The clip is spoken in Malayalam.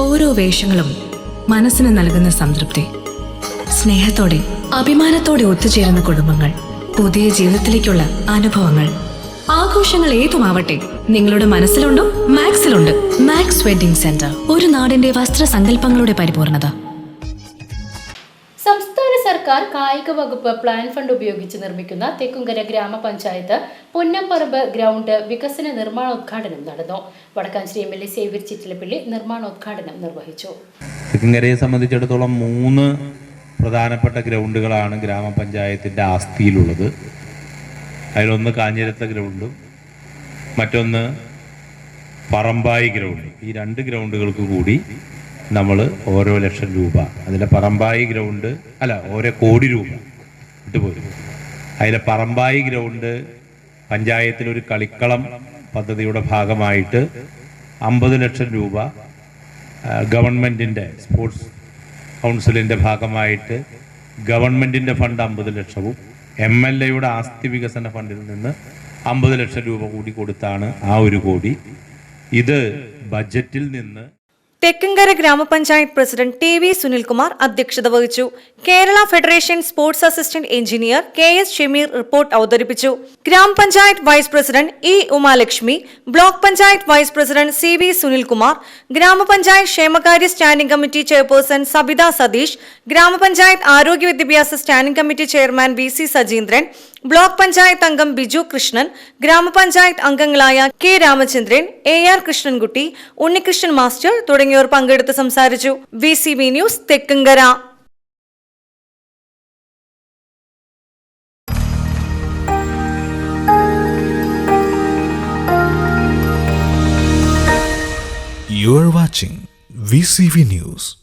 ഓരോ വേഷങ്ങളും മനസ്സിന് നൽകുന്ന സംതൃപ്തി. സ്നേഹത്തോടെ അഭിമാനത്തോടെ ഒത്തുചേരുന്ന കുടുംബങ്ങൾ പുതിയ ജീവിതത്തിലേക്കുള്ള അനുഭവങ്ങൾ. ആഘോഷങ്ങൾ ഏതുമാവട്ടെ നിങ്ങളുടെ മനസ്സിലുണ്ടോ മാക്സിലുണ്ട്. മാക്സ് വെഡിംഗ് സെന്റർ ഒരു നാടിന്റെ വസ്ത്രസങ്കല്പങ്ങളുടെ പരിപൂർണത. സർക്കാർ കായിക വകുപ്പ് പ്ലാൻ ഫണ്ട് ഉപയോഗിച്ച് നിർമ്മിക്കുന്ന തെക്കുംകര ഗ്രാമപഞ്ചായത്ത് പൊന്നംപറമ്പ് ഗ്രൗണ്ട് വികസന നിർമ്മാണോദ്ഘാടനം നടന്നു. Vadakkanchery M L A Xavier Chittilappally നിർമ്മാണോദ്ഘാടനം നിർവഹിച്ചു. തെക്കുംകരയെ സംബന്ധിച്ചിടത്തോളം മൂന്ന് പ്രധാനപ്പെട്ട ഗ്രൗണ്ടുകളാണ് ഗ്രാമപഞ്ചായത്തിന്റെ ആസ്തിയിലുള്ളത്. അതിലൊന്ന് കാഞ്ഞിരത്തെ ഗ്രൗണ്ടും മറ്റൊന്ന് പറമ്പായി ഗ്രൗണ്ട്. ഈ രണ്ട് ഗ്രൗണ്ടുകൾക്ക് കൂടി നമ്മൾ ഓരോ ലക്ഷം രൂപ. അതിലെ പറമ്പായി ഗ്രൗണ്ട് അല്ല ഓരോ കോടി രൂപ വിട്ടുപോയി അതിലെ പറമ്പായി ഗ്രൗണ്ട് പഞ്ചായത്തിലൊരു കളിക്കളം പദ്ധതിയുടെ ഭാഗമായിട്ട് അമ്പത് ലക്ഷം രൂപ ഗവൺമെന്റിന്റെ സ്പോർട്സ് കൗൺസിലിന്റെ ഭാഗമായിട്ട് ഗവൺമെന്റിന്റെ ഫണ്ട് അമ്പത് ലക്ഷവും എം എൽ എയുടെ ആസ്തി വികസന ഫണ്ടിൽ നിന്ന് അമ്പത് ലക്ഷം രൂപ കൂടി കൊടുത്താണ് ആ ഒരു കോടി. ഇത് ബജറ്റിൽ നിന്ന് തെക്കങ്കര ഗ്രാമപഞ്ചായത്ത് പ്രസിഡന്റ് ടി വി സുനിൽകുമാർ അധ്യക്ഷത വഹിച്ചു. Kerala federation sports assistant engineer K S Shameer report അവതരിപ്പിച്ചു. ഗ്രാമപഞ്ചായത്ത് vice president E Umalakshmi block panchayat vice president C V Sunilkumar ഗ്രാമപഞ്ചായത്ത് ക്ഷേമകാര്യ standing committee chairperson Sabitha Satheesh ഗ്രാമപഞ്ചായത്ത് ആരോഗ്യ വിദ്യാഭ്യാസ standing committee chairman V C Sajeendran block panchayat അംഗം ബിജു കൃഷ്ണൻ ഗ്രാമപഞ്ചായത്ത് അംഗങ്ങളായ K Ramachandran A R Krishnankutty Unnikrishnan master തുടങ്ങിയവർ പങ്കെടുത്ത് സംസാരിച്ചു V C B news Thekkankara You are watching VCV News.